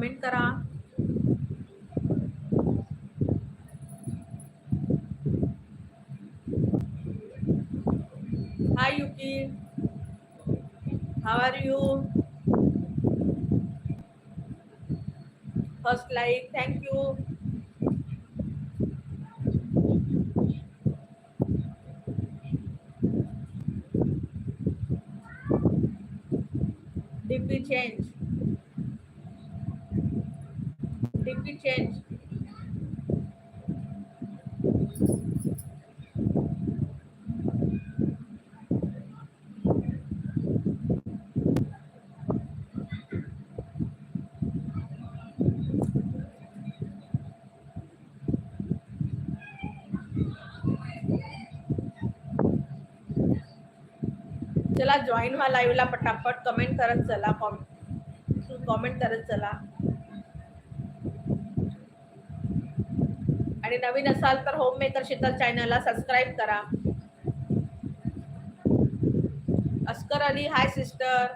Comment करा। Hi Yuki how are you first like thank you DP change should be changed. चला join व्हा लाईव्हला पटापट. Comment करत चला. कॉमेंट करत चला. आणि नवीन असाल तर होम मेकर शीतल चॅनलला सबस्क्राईब करा. Askar Ali hi sister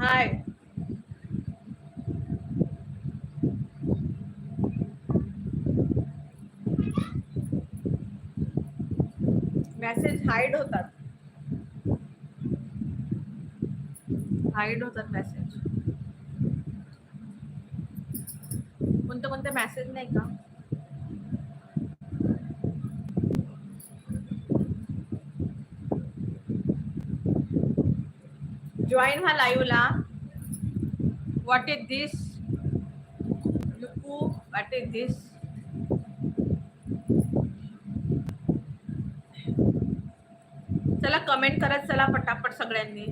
hi message hide होतात. हाईड होतात मेसेज कोणते कोणते मेसेज नाही का? जॉईन व्हा लाईव्हला व्हॉट इज दिस लुकू व्हॉट इज दिस चला कमेंट करत चला पटापट सगळ्यांनी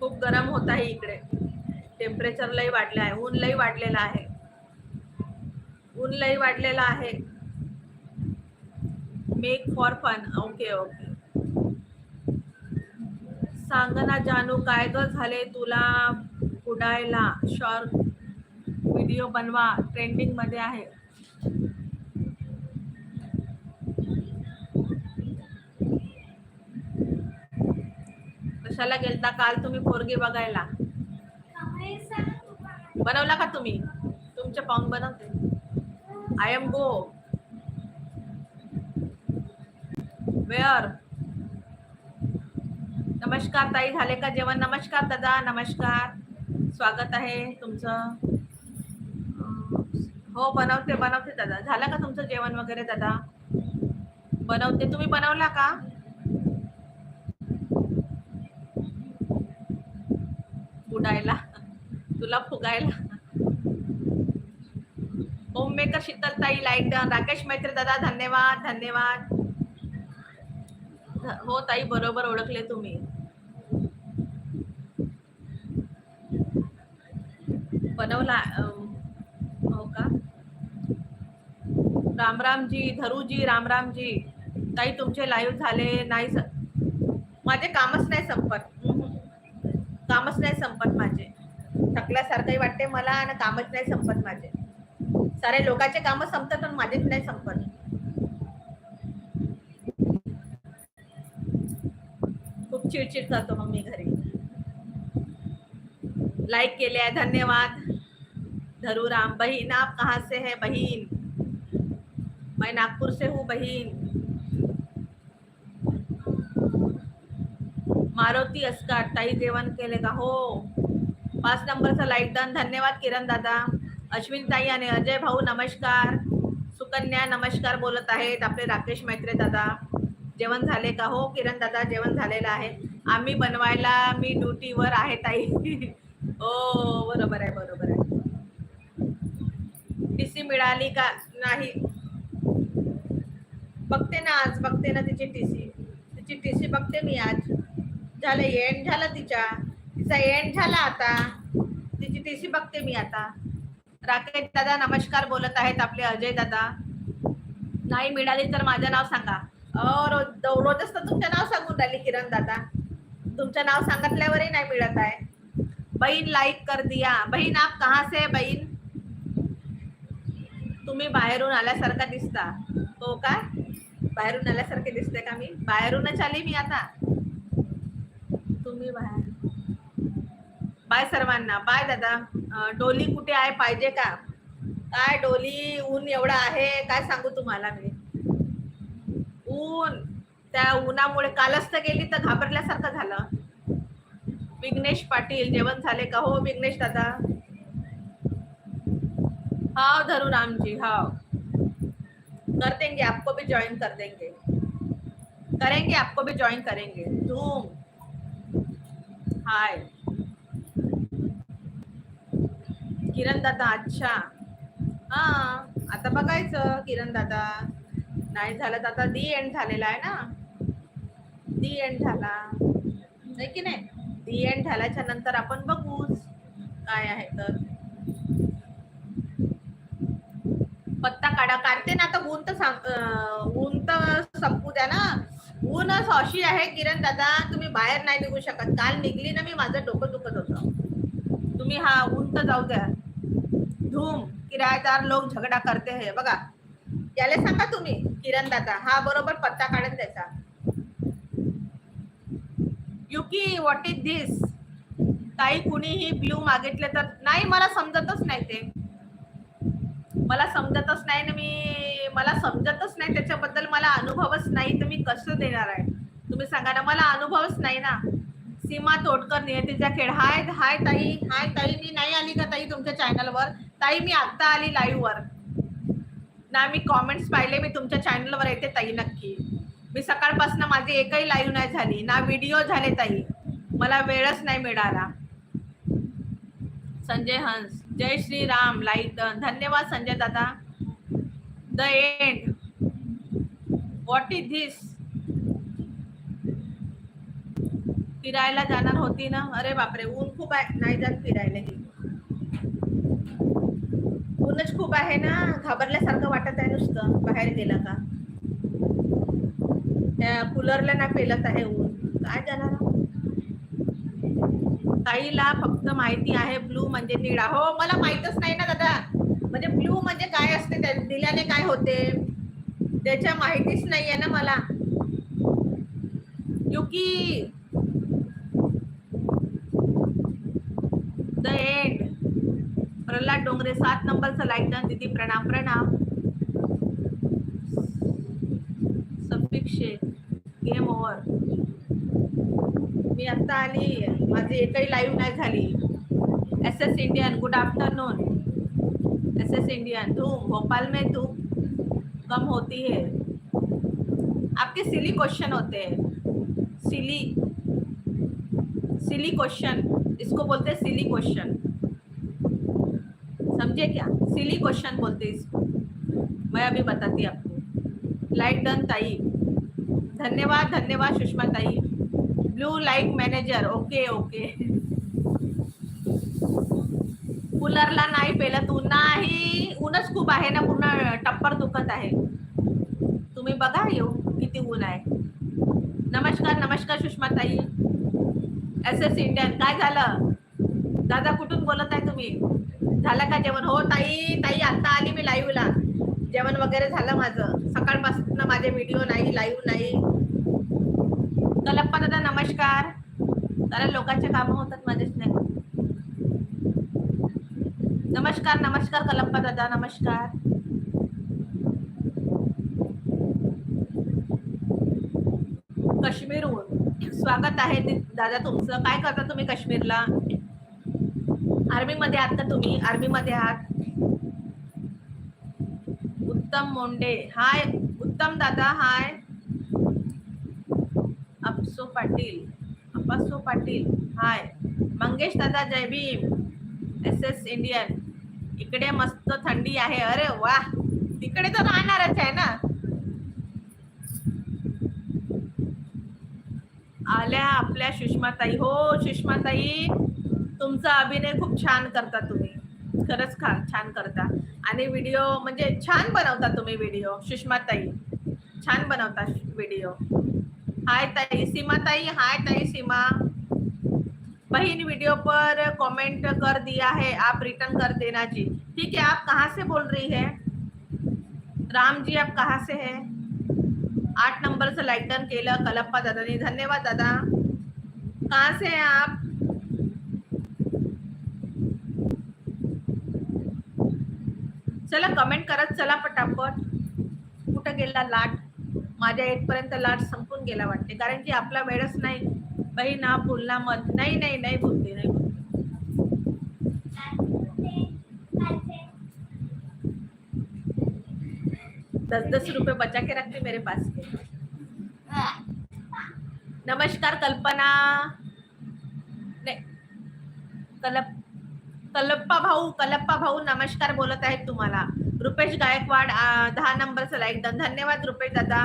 खूप गरम होत आहे इकडे. टेम्परेचर लई वाढलं आहे. ऊन लई वाढलेलं आहे. ऊन लई वाढलेलं आहे. Make for fun okay okay सांग ना जानू काय ग झाले तुला उडायला शॉर्ट व्हिडिओ बनवा. ट्रेंडिंगमध्ये आहे. कशाला गेलता काल तुम्ही पोरगी बघायला? बनवला का तुम्ही? तुमचे पाहून बनवते. आय एम गो वेअर नमस्कार ताई झाले का जेवण? नमस्कार दादा नमस्कार. स्वागत आहे तुमचं. हो बनवते बनवते दादा. झालं का तुमचं जेवण वगैरे दादा? बनवते. तुम्ही बनवला का? उडायला तुला फुगायला. होममेकर शीतल ताई लाइट डन राकेश मैत्री दादा धन्यवाद धन्यवाद. हो ताई बरोबर ओळखले तुम्ही. बनवला हो का? रामरामजी धरूजी रामरामजी. ताई तुमचे लाईव्ह झाले नाही माझे कामच नाही संपत. कामच नाही संपत माझे. थकल्यासारखंही वाटते मला आणि कामच नाही संपत माझे. सारे लोकांचे काम संपतात पण माझेच नाही संपत. खूप चिडचिड करतो मग मी घरी. लाईक केले आहे धन्यवाद. धरू राम बहीन आप कहाँ से है? बहीन मैं नागपुर से हूँ बहीन मारुती अस्कार ताई जेवण केले का? हो. पाच नंबरचा लाईक डन धन्यवाद किरण दादा. अश्विन ताई आणि अजय भाऊ नमस्कार. सुकन्या नमस्कार बोलत आहेत आपले राकेश मैत्रे दादा. जेवण झाले का? हो किरण दादा जेवण झालेलं आहे. आम्ही बनवायला मी ड्युटीवर आहे ताई. हो बरोबर आहे बरोबर आहे. टी सी मिळाली का? नाही. बघते ना आज बघते ना तिची टी सी. तिची टी सी बघते मी आज. झालं एंड झालं तिच्या तिचा एंड झाला आता. तिची टीसी बघते मी आता. राकेश दादा नमस्कार बोलत आहेत आपले अजय दादा. नाही मिळाली तर माझं नाव सांगा. अहो, रोज रोजच तर तुमचं नाव सांगून राहिली किरण दादा. तुमचं नाव सांगितल्यावरही नाही मिळत आहे. बहीण लाईक कर दिया. बहीण आप कहा से बहीण? तुम्ही बाहेरून आल्यासारखा दिसता. हो का? बाहेरून आल्यासारखे दिसते का मी? बाहेरूनच आली मी आता. बाय सर्वांना. बाय दादा. डोली कुठे आहे? पाहिजे का? काय डोली? ऊन एवढं आहे. काय सांगू तुम्हाला मी? ऊन. त्या उन्हामुळे कालच तर गेली तर घाबरल्यासारखं झालं. विघ्नेश पाटील जेवण झाले का? हो विघ्नेश दादा. हाव धरू रामजी हाव. कर देंगे आपको भी ज्वाइन कर देंगे. करेंगे आपको भी ज्वाइन करेंगे. धूम. हाय. किरण दादा अच्छा. हा आता बघायचं किरण दादा. नाही झालं तर आता दी एंड झालेला आहे ना? दी एंड झाला. नाही की नाही? दी एंड झाल्याच्यानंतर आपण बघूच काय आहे तर. पत्ता काढा. काढते ना आता ऊन तर सांग ऊन तर संपू द्या ना. ऊनच अशी आहे. किरण दादा तुम्ही बाहेर नाही निघू शकत. काल निघली ना मी माझं डोकं दुखत होतं. तुम्ही हा ऊन तर जाऊ द्या. धूम किरायदार लोक झगडा करते हे. बघा याला सांगा तुम्ही किरण दादा हा बरोबर पत्ता काढून द्यायचा. युकी व्हॉट इज दिस ताई कुणीही ब्ल्यू मागितले तर नाही मला समजतच नाही ते. मला समजतच नाही ना मी मला समजतच नाही त्याच्याबद्दल मला अनुभवच नाही तर मी कसं देणार आहे? तुम्ही सांगा ना मला अनुभवच नाही ना. सीमा तोडकर नियतीचा खेळ. हाय हाय ताई हाय ताई मी नाही आली का ताई तुमच्या चॅनलवर ताई मी आत्ता आली लाईव्हवर ना मी कॉमेंट्स पाहिले मी तुमच्या चॅनलवर येते ताई नक्की. मी सकाळपासून माझी एकही लाईव्ह नाही झाली. ना व्हिडिओ झाले ताई. मला वेळच नाही मिळाला. संजय हंस. जय श्री राम लाईक धन्यवाद संजय दादा. The end what is this फिरायला जाणार होती ना? अरे बापरे ऊन खूप आहे. नाही जात फिरायला ऊनच खूप आहे ना? घाबरल्यासारखं वाटत आहे नुसतं. बाहेर गेलं का? कूलरला ना पेलत आहे ऊन. काय जाणार? ताईला फक्त माहिती आहे ब्लू म्हणजे निळा. हो मला माहितच नाही ना दादा. म्हणजे ब्लू म्हणजे काय असते? त्या दिल्याने काय होते? त्याच्या माहितीच नाही आहे ना मला. Yuki. The end Pralhad Dongre सात नंबरचं लाईक डन दीदी प्रणाम प्रणाम. सफिक शेख गेम ओव्हर मी आता आली. माझी एकही लाईव्ह नाही झाली. S S Indian good afternoon S S Indian Dhoom Bhopal में धूप कम होती है. आपके सिली क्वेश्चन होते हैं. सिली सिली क्वेश्चन इसको बोलते हैं सिली क्वेश्चन समझे क्या? सिली क्वेश्चन बोलते हैं इसको. मैं अभी बताती आपको. लाइट डन ताई. धन्यवाद धन्यवाद, सुषमा ताई. Blue light manager okay okay कूलरला नाही पेलत ऊन नाही. ऊनच खूप आहे ना. पूर्ण टप्पर दुखत आहे. तुम्ही बघा येऊ किती ऊन आहे. नमस्कार नमस्कार सुषमा ताई एस एस इंडियन काय झालं? दादा कुठून बोलत आहे तुम्ही? झालं का जेवण? हो ताई ताई आत्ता आली मी लाईव्हला जेवण वगैरे झालं माझं. सकाळपासून माझे व्हिडिओ नाही लाईव्ह नाही. कलप्पा दादा नमस्कार. कारण लोकांचे कामं होतात मध्येच नाही. नमस्कार नमस्कार कलप्पा दादा नमस्कार. काश्मीरहून स्वागत आहे दादा तुमचं. काय करता तुम्ही काश्मीरला? आर्मी मध्ये आहात का तुम्ही? आर्मी मध्ये आहात. उत्तम मोंडे. हाय. उत्तम दादा हाय. अपसो पाटील अपसो पाटील हाय. मंगेश दादा जय भीम. एस एस इंडियन इकडे मस्त थंडी आहे. अरे वा तिकडे तर राहणारच आहे ना? आल्या आपल्या सुषमाताई. हो सुषमाताई तुमचा अभिनय खूप छान करता तुम्ही. खरंच खा छान करता. आणि व्हिडिओ म्हणजे छान बनवता तुम्ही व्हिडिओ सुषमाताई. छान बनवता व्हिडिओ हाय ताई सीमा ताई हाय ताई सीमा. बहन वीडियो पर कमेंट कर दिया है आप रिटर्न कर देना जी. ठीक है आप कहाँ से बोल रही है? राम जी आप कहाँ से हैं? आठ नंबरचं लाइटन केलं कलप्पा दादानी धन्यवाद दादा. कहाँ से हैं आप? चला कमेंट करत चला पटापट. कुठं गेला लाट? माझ्या पर्यंत लाट संपून गेला वाटते. कारण की आपला वेळच नाही. बाई ना बोलना मत नाही नाही नाही बोलते नाही बोलते. दस दस रुपये बचा के रखते मेरे पास के. नमस्कार कल्पना. नाही. कलप कलप्पा भाऊ कलप्पा भाऊ नमस्कार बोलत आहेत तुम्हाला. रुपेश गायकवाड दहा नंबरचं लाईक धन्यवाद रुपेश दादा.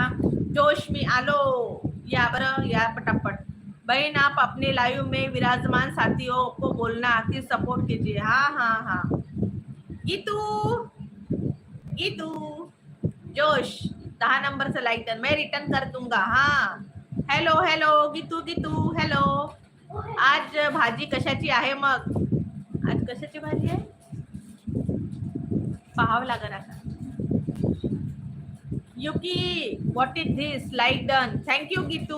जोश मी, आलो, या बरं, या पटापट. बहन, आप अपने लाइव में विराजमान साथियों को बोलना कि सपोर्ट कीजिए। हाँ हाँ हाँ। गीतू गीतू, जोश, दहा नंबरचं लाईक डन मैं रिटर्न कर दूँगा। हाँ। Hello hello Geetu Geetu hello आज भाजी कशाची आहे मग? आज कशाची भाजी आहे? पाहावं लागेल आता Yuki what is this like done thank you Geetu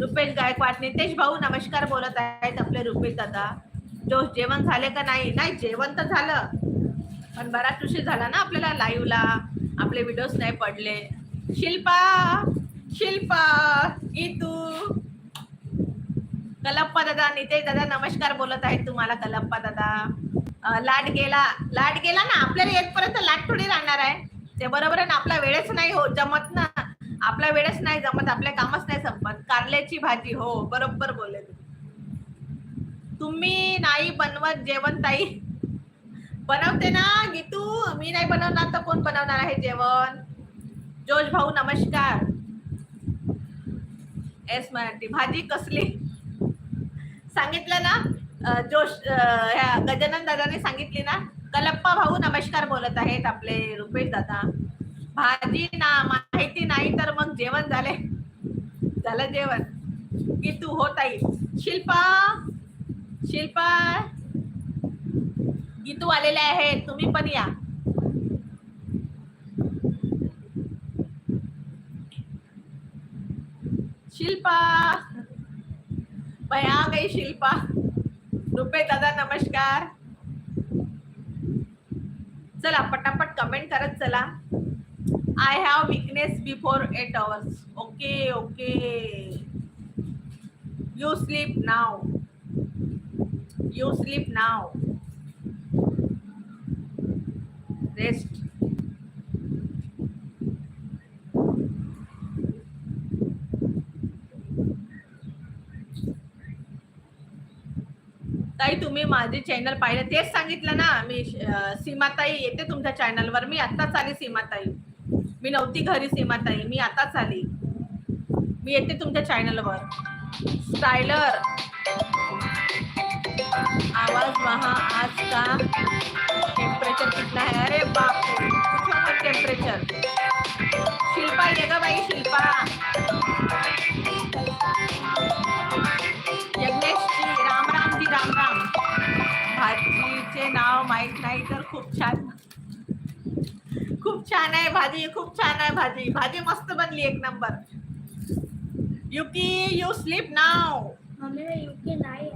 Rupesh Gaikwad Nitesh भाऊ नमस्कार बोलत आहेत आपले रुपेश दादा. जो जेवण झाले का नाही? नाही जेवण तर झालं. पण बराच उशीर झाला ना आपल्याला लाईव्हला आपले व्हिडिओज नाही पडले. शिल्पा शिल्पा गीतू कलप्पा दादा नितेश दादा नमस्कार बोलत आहेत तुम्हाला कलप्पा दादा. लाट गेला. लाट गेला ना? आपल्याला येतपर्यंत लाट थोडी राहणार आहे. ते बरोबर आहे ना आपला वेळच नाही हो जमत ना. आपला वेळच नाही जमत आपल्या कामच नाही संपत. कारल्याची भाजी हो बरोबर बोलले तुम्ही. नाही बनवत जेवण ताई. बनवते ना गीतू. मी नाही बनवणार तर कोण बनवणार आहे जेवण? जोश भाऊ नमस्कार. एस मराठी. भाजी कसली? सांगितलं ना? जोश ह्या गजानन दादाने सांगितली ना? कलप्पा भाऊ नमस्कार बोलत आहेत आपले रुपेश दादा. भाजी ना माहिती नाही तर मग जेवण झाले. झालं जेवण. की तू होत आहे शिल्पा शिल्पा. गीतू आलेले आहेत. तुम्ही पण या. शिल्पा. भया गई शिल्पा. रुपे दादा नमस्कार. चला पटापट कमेंट करत चला. I have weakness before eight hours okay okay you sleep now you sleep now rest ताई तुम्ही माझे चॅनल पाहिलं तेच सांगितलं ना. मी सीमाताई येते तुमच्या चॅनलवर मी आत्ताच आली सीमाताई. मी नव्हती घरी सीमाताई. मी आताच आली. मी येते तुमच्या चॅनलवर स्टायलर आवाज महा आज का? टेम्परेचर कितना है? अरे बाप रे टेम्परेचर शिल्पा ये का बाई शिल्पा. छान आहे भाजी खूप छान आहे भाजी. भाजी मस्त बनली एक number. Yuki you sleep now हमें यूके है।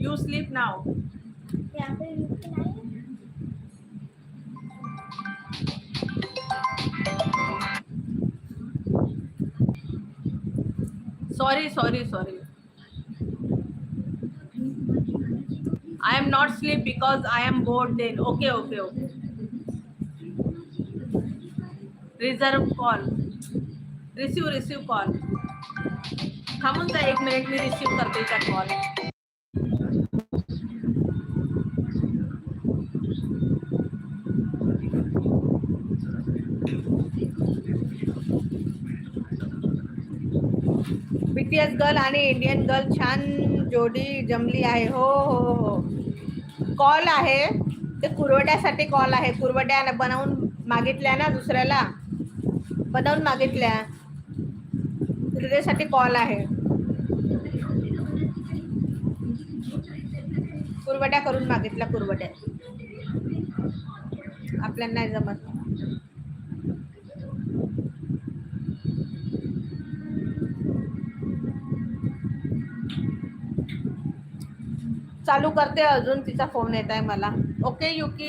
यू स्लीप नाव यूके नहीं sorry sorry sorry I am not sleep because I am bored then. Okay, okay, okay. Reserve call Receive, receive call थांबून जा एक मिनिट मी receive करते त्या call BTS girl आणि इंडियन गर्ल छान जोडी जमली आहे. हो हो हो. कॉल आहे. ते कुरवड्यासाठी कॉल आहे. कुरवड्या बनवून मागितल्या ना दुसऱ्याला? बनवून मागितल्या. तुझ्यासाठी कॉल आहे. कुरवड्या करून मागितल्या कुरवड्या. आपल्याला नाही जमत. चालू करते अजून तिचा फोन येत आहे मला. Okay Yuki